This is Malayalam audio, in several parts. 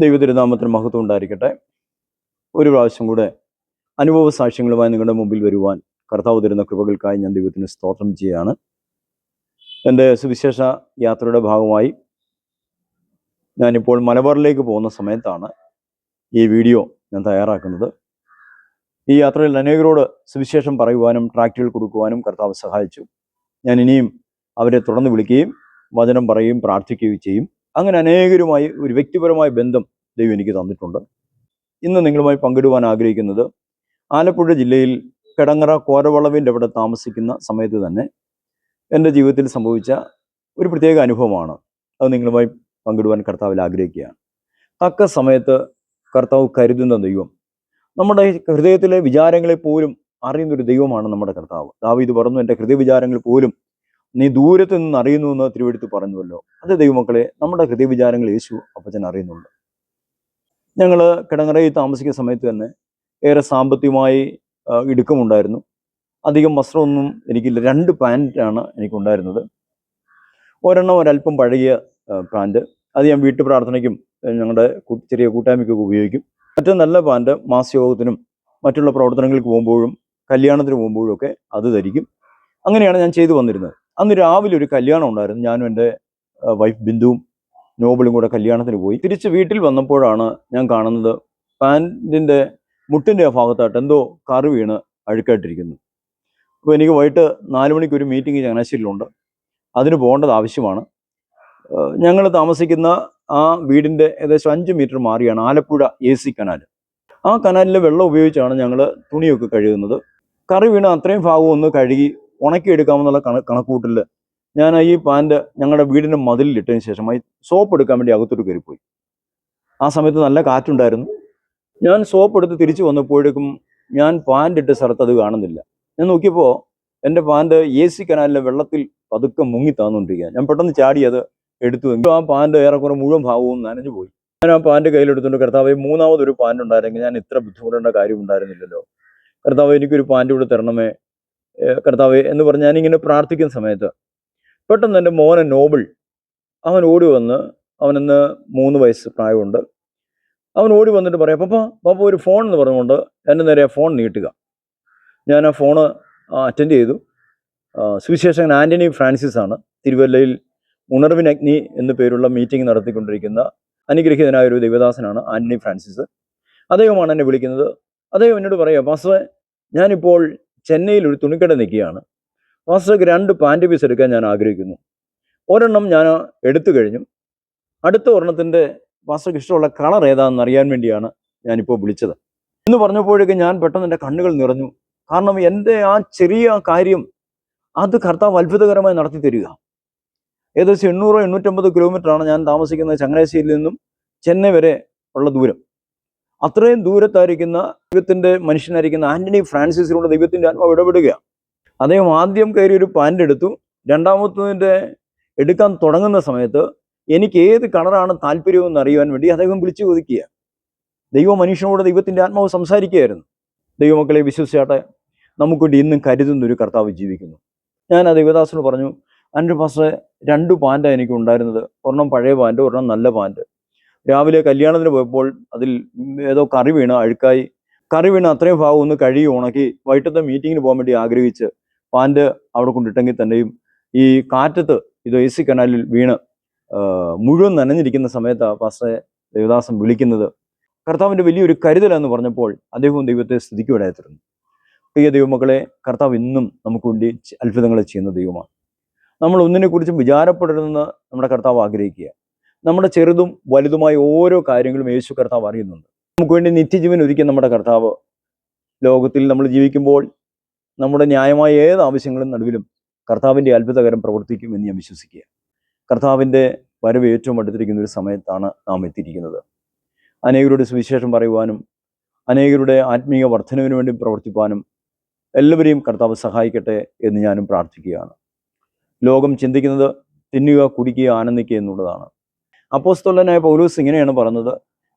ദൈവതിരുനാമത്തിന് മഹത്വം ഉണ്ടായിരിക്കട്ടെ. ഒരു പ്രാവശ്യം കൂടെ അനുഭവ സാക്ഷ്യങ്ങളുമായി നിങ്ങളുടെ മുമ്പിൽ വരുവാൻ കർത്താവ് തരുന്ന കൃപകൾക്കായി ഞാൻ ദൈവത്തിന് സ്തോത്രം ചെയ്യുകയാണ്. എന്റെ സുവിശേഷ യാത്രയുടെ ഭാഗമായി ഞാനിപ്പോൾ മലബാറിലേക്ക് പോകുന്ന സമയത്താണ് ഈ വീഡിയോ ഞാൻ തയ്യാറാക്കുന്നത്. ഈ യാത്രയിൽ അനേകരോട് സുവിശേഷം പറയുവാനും ട്രാക്റ്റുകൾ കൊടുക്കുവാനും കർത്താവ് സഹായിച്ചു. ഞാൻ ഇനിയും അവരെ തുടർന്ന് വിളിക്കുകയും വചനം പറയുകയും പ്രാർത്ഥിക്കുകയും ചെയ്യും. അങ്ങനെ അനേകരുമായി ഒരു വ്യക്തിപരമായ ബന്ധം ദൈവം എനിക്ക് തന്നിട്ടുണ്ട്. ഇന്ന് നിങ്ങളുമായി പങ്കിടുവാൻ ആഗ്രഹിക്കുന്നത് ആലപ്പുഴ ജില്ലയിൽ കിടങ്ങറ കോരവളവിന്റെ അവിടെ താമസിക്കുന്ന സമയത്ത് തന്നെ എന്റെ ജീവിതത്തിൽ സംഭവിച്ച ഒരു പ്രത്യേക അനുഭവമാണ്. അത് നിങ്ങളുമായി പങ്കിടുവാൻ കർത്താവിൽ ആഗ്രഹിക്കുകയാണ്. തക്ക സമയത്ത് കർത്താവ് കരുതുന്ന ദൈവം നമ്മുടെ ഹൃദയത്തിലെ വിചാരങ്ങളെ പോലും അറിയുന്നൊരു ദൈവമാണ് നമ്മുടെ കർത്താവ്. ദാവീദ് പറഞ്ഞു എന്റെ ഹൃദയ വിചാരങ്ങൾ പോലും നീ ദൂരത്ത് നിന്ന് അറിയുന്നു എന്ന് തിരുവെടുത്ത് പറഞ്ഞുവല്ലോ. അത് ദൈവമക്കളെ നമ്മുടെ ഹൃദയ വിചാരങ്ങൾ യേശു അപ്പച്ചൻ അറിയുന്നുണ്ട്. ഞങ്ങൾ കിടങ്ങറയിൽ താമസിക്കുന്ന സമയത്ത് തന്നെ ഏറെ സാമ്പത്തികമായി ഇടുക്കമുണ്ടായിരുന്നു. അധികം വസ്ത്രമൊന്നും എനിക്കില്ല. രണ്ട് പാന്റാണ് എനിക്കുണ്ടായിരുന്നത്. ഒരെണ്ണം ഒരല്പം പഴകിയ പാന്റ് അത് ഞാൻ വീട്ടു പ്രാർത്ഥനയ്ക്കും ഞങ്ങളുടെ ചെറിയ കൂട്ടായ്മയ്ക്കൊക്കെ ഉപയോഗിക്കും. മറ്റേ നല്ല പാന്റ് മാസയോഗത്തിനും മറ്റുള്ള പ്രവർത്തനങ്ങൾക്ക് പോകുമ്പോഴും കല്യാണത്തിന് പോകുമ്പോഴും ഒക്കെ അത് ധരിക്കും. അങ്ങനെയാണ് ഞാൻ ചെയ്തു വന്നിരുന്നത്. അന്ന് രാവിലെ ഒരു കല്യാണം ഉണ്ടായിരുന്നു. ഞാനും എന്റെ വൈഫ് ബിന്ദുവും നോബിളും കൂടെ കല്യാണത്തിന് പോയി. തിരിച്ച് വീട്ടിൽ വന്നപ്പോഴാണ് ഞാൻ കാണുന്നത് പാന്റിന്റെ മുട്ടിന്റെ ഭാഗത്തായിട്ട് എന്തോ കറി വീണ് അഴുക്കായിട്ടിരിക്കുന്നു. അപ്പോൾ എനിക്ക് വൈകിട്ട് നാല് മണിക്ക് ഒരു മീറ്റിംഗ് ചങ്ങനാശ്ശേരിയിലുണ്ട്. അതിന് പോകേണ്ടത് ആവശ്യമാണ്. ഞങ്ങൾ താമസിക്കുന്ന ആ വീടിന്റെ ഏകദേശം അഞ്ച് മീറ്റർ മാറിയാണ് ആലപ്പുഴ എ സി കനാൽ. ആ കനാലിലെ വെള്ളം ഉപയോഗിച്ചാണ് ഞങ്ങൾ തുണിയൊക്കെ കഴുകുന്നത്. കറി വീണ് അത്രയും ഭാഗം ഒന്ന് കഴുകി ഉണക്കിയെടുക്കാമെന്നുള്ള കണ കണക്കൂട്ടിൽ ഞാൻ ഈ പാന്റ് ഞങ്ങളുടെ വീടിന്റെ മതിലിട്ടതിന് ശേഷം ഈ സോപ്പ് എടുക്കാൻ വേണ്ടി അകത്തോട്ട് കയറിപ്പോയി. ആ സമയത്ത് നല്ല കാറ്റുണ്ടായിരുന്നു. ഞാൻ സോപ്പ് എടുത്ത് തിരിച്ചു വന്നപ്പോഴേക്കും ഞാൻ പാന്റ് ഇട്ട സ്ഥലത്ത് അത് കാണുന്നില്ല. ഞാൻ നോക്കിയപ്പോൾ എന്റെ പാന്റ് എ സി കനാലിലെ വെള്ളത്തിൽ പതുക്കെ മുങ്ങി താന്നുകൊണ്ടിരിക്കുക ഞാൻ പെട്ടെന്ന് ചാടി അത് എടുത്തു എങ്കിലും ആ പാന്റ് ഏറെക്കുറെ മുഴുവൻ ഭാഗവും നനഞ്ഞു പോയി. ഞാൻ ആ പാന്റ് കയ്യിലെടുത്തുകൊണ്ട് കർത്താവ് മൂന്നാമതൊരു പാന്റ് ഉണ്ടായിരുന്നെങ്കിൽ ഞാൻ ഇത്ര ബുദ്ധിമുട്ടേണ്ട കാര്യം ഉണ്ടായിരുന്നില്ലല്ലോ കർത്താവ് എനിക്കൊരു പാന്റ് കൂടെ തരണമേ കർത്താവെ എന്ന് പറഞ്ഞ് ഞാനിങ്ങനെ പ്രാർത്ഥിക്കുന്ന സമയത്ത് പെട്ടെന്ന് എന്റെ മോനെ നോബിൾ. അവൻ ഓടി വന്ന് അവനിന്ന് മൂന്ന് വയസ്സ് പ്രായമുണ്ട്. അവൻ ഓടി വന്നിട്ട് പറയാം പപ്പ പപ്പ ഒരു ഫോൺ എന്ന് പറഞ്ഞുകൊണ്ട് എന്റെ നേരെ ഫോൺ നീട്ടുക. ഞാൻ ആ ഫോണ് അറ്റൻഡ് ചെയ്തു. സുവിശേഷകൻ ആന്റണി ഫ്രാൻസിസ് ആണ്. തിരുവല്ലയിൽ ഉണർവിനഗ്നി എന്നു പേരുള്ള മീറ്റിംഗ് നടത്തിക്കൊണ്ടിരിക്കുന്ന അനുഗ്രഹീതനായ ഒരു ദേവദാസനാണ് ആന്റണി ഫ്രാൻസിസ്. അദ്ദേഹമാണ് എന്നെ വിളിക്കുന്നത്. അദ്ദേഹം എന്നോട് പറയാം പാസ്റ്ററെ ഞാനിപ്പോൾ ചെന്നൈയിൽ ഒരു തുണിക്കട നിൽക്കുകയാണ്. മാസ്റ്റർക്ക് രണ്ട് പാന്റ് പീസ് എടുക്കാൻ ഞാൻ ആഗ്രഹിക്കുന്നു. ഒരെണ്ണം ഞാൻ എടുത്തു കഴിഞ്ഞു. അടുത്ത ഒരെണ്ണത്തിന്റെ മാസ്റ്റർക്ക് ഇഷ്ടമുള്ള കളർ ഏതാണെന്ന് അറിയാൻ വേണ്ടിയാണ് ഞാനിപ്പോൾ വിളിച്ചത്. എന്ന് പറഞ്ഞപ്പോഴേക്കും ഞാൻ പെട്ടെന്ന് എന്റെ കണ്ണുകൾ നിറഞ്ഞു. കാരണം എന്റെ ആ ചെറിയ കാര്യം അത് കർത്താവ് അത്ഭുതകരമായി നടത്തി തരിക. ഏകദേശം എണ്ണൂറോ എണ്ണൂറ്റമ്പത് കിലോമീറ്ററാണ് ഞാൻ താമസിക്കുന്നത് ചങ്ങനാശ്ശേരിയിൽ നിന്നും ചെന്നൈ വരെ ഉള്ള ദൂരം. അത്രയും ദൂരത്തായിരിക്കുന്ന ദൈവത്തിന്റെ മനുഷ്യനായിരിക്കുന്ന ആന്റണി ഫ്രാൻസിസിലൂടെ ദൈവത്തിന്റെ ആത്മാവ് ഇടപെടുകയാണ്. അദ്ദേഹം ആദ്യം കയറി ഒരു പാന്റ് എടുത്തു. രണ്ടാമത്തതിന്റെ എടുക്കാൻ തുടങ്ങുന്ന സമയത്ത് എനിക്ക് ഏത് കളറാണ് താല്പര്യമെന്ന് അറിയുവാൻ വേണ്ടി അദ്ദേഹം വിളിച്ചു ചോദിക്കുക ദൈവ മനുഷ്യനോട് ദൈവത്തിന്റെ ആത്മാവ് സംസാരിക്കുകയായിരുന്നു. ദൈവമക്കളെ വിശ്വസിച്ചാട്ടെ നമുക്ക് വേണ്ടി ഇന്നും കരുതുന്ന ഒരു കർത്താവ് ജീവിക്കുന്നു. ഞാൻ ആ ദൈവദാസനോട് പറഞ്ഞു അന്റെ പാസ്റ്ററെ രണ്ട് പാന്റാണ് എനിക്ക് ഉണ്ടായിരുന്നത് ഒരെണ്ണം പഴയ പാന്റ് ഒരെണ്ണം നല്ല പാന്റ്. രാവിലെ കല്യാണത്തിന് പോയപ്പോൾ അതിൽ ഏതോ കറി വീണ് അഴുക്കായി. കറി വീണ് അത്രയും ഭാഗം ഒന്ന് കഴുകി ഉണക്കി വൈകിട്ടത്തെ മീറ്റിങ്ങിന് പോകാൻ വേണ്ടി ആഗ്രഹിച്ച് പാന്റ് അവിടെ കൊണ്ടിട്ടെങ്കിൽ തന്നെയും ഈ കാറ്റത്ത് ഇത് എ സി കനാലിൽ വീണ് മുഴുവൻ നനഞ്ഞിരിക്കുന്ന സമയത്താണ് പാസ്റ്ററെ ദേവദാസൻ വിളിക്കുന്നത്. കർത്താവിന്റെ വലിയൊരു കരുതലെന്ന് പറഞ്ഞപ്പോൾ അദ്ദേഹവും ദൈവത്തെ സ്തുതിക്കുവിടായിരുന്നു പ്രിയ ദൈവമക്കളെ കർത്താവ് ഇന്നും നമുക്ക് വേണ്ടി അത്ഭുതങ്ങളെ ചെയ്യുന്ന ദൈവമാണ്. നമ്മൾ ഒന്നിനെക്കുറിച്ചും വിചാരപ്പെടരുതെന്ന് നമ്മുടെ കർത്താവ് ആഗ്രഹിക്കുക നമ്മുടെ ചെറുതും വലുതുമായ ഓരോ കാര്യങ്ങളും യേശു കർത്താവ് അറിയുന്നുണ്ട്. നമുക്ക് വേണ്ടി നിത്യജീവൻ ഒരുക്കിയ നമ്മുടെ കർത്താവ് ലോകത്തിൽ നമ്മൾ ജീവിക്കുമ്പോൾ നമ്മുടെ ന്യായമായ ഏത് ആവശ്യങ്ങളും നടുവിലും കർത്താവിന്റെ അത്ഭുതകരം പ്രവർത്തിക്കും എന്ന് ഞാൻ വിശ്വസിക്കുക കർത്താവിന്റെ വരവ് ഏറ്റവും അടുത്തിരിക്കുന്ന ഒരു സമയത്താണ് നാം എത്തിയിരിക്കുന്നത്. അനേകരുടെ സുവിശേഷം പറയുവാനും അനേകരുടെ ആത്മീയ വർധനവിന് വേണ്ടി പ്രവർത്തിപ്പാനും എല്ലാവരെയും കർത്താവ് സഹായിക്കട്ടെ എന്ന് ഞാനും പ്രാർത്ഥിക്കുകയാണ്. ലോകം ചിന്തിക്കുന്നത് തിന്നുക കുടിക്കുക ആനന്ദിക്കുക എന്നുള്ളതാണ്. അപ്പോസ്തോലനായ പൗലൂസ് ഇങ്ങനെയാണ് പറഞ്ഞത്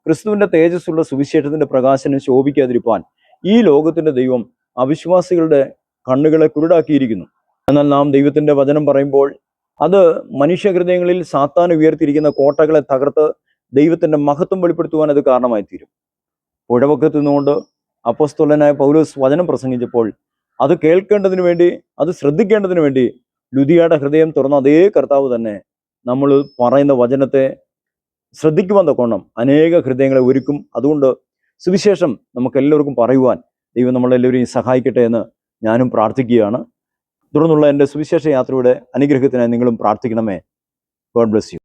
ക്രിസ്തുവിന്റെ തേജസ്സുള്ള സുവിശേഷത്തിന്റെ പ്രകാശനം ശോഭിക്കാതിരിപ്പാൻ ഈ ലോകത്തിന്റെ ദൈവം അവിശ്വാസികളുടെ കണ്ണുകളെ കുരുടാക്കിയിരിക്കുന്നു. എന്നാൽ നാം ദൈവത്തിന്റെ വചനം പറയുമ്പോൾ അത് മനുഷ്യഹൃദയങ്ങളിൽ സാത്താൻ ഉയർത്തിയിരിക്കുന്ന കോട്ടകളെ തകർത്ത് ദൈവത്തിന്റെ മഹത്വം വെളിപ്പെടുത്തുവാൻ അത് കാരണമായി തീരും പുഴവക്കത്ത് നിന്നുകൊണ്ട് അപ്പസ്തുലനായ പൗലോസ് വചനം പ്രസംഗിച്ചപ്പോൾ അത് കേൾക്കേണ്ടതിന് വേണ്ടി അത് ശ്രദ്ധിക്കേണ്ടതിന് വേണ്ടി ലുതിയുടെ ഹൃദയം തുറന്ന അതേ കർത്താവ് തന്നെ നമ്മൾ പറയുന്ന വചനത്തെ ശ്രദ്ധിക്കുവാൻ തക്കോണം അനേക ഹൃദയങ്ങളെ ഒരുക്കും. അതുകൊണ്ട് സുവിശേഷം നമുക്ക് എല്ലാവർക്കും പറയുവാൻ ദൈവം നമ്മളെല്ലാവരെയും സഹായിക്കട്ടെ എന്ന് ഞാനും പ്രാർത്ഥിക്കുകയാണ്. തുടർന്നുള്ള എന്റെ സുവിശേഷ യാത്രയുടെ അനുഗ്രഹത്തിനായി നിങ്ങളും പ്രാർത്ഥിക്കണമേ. God bless you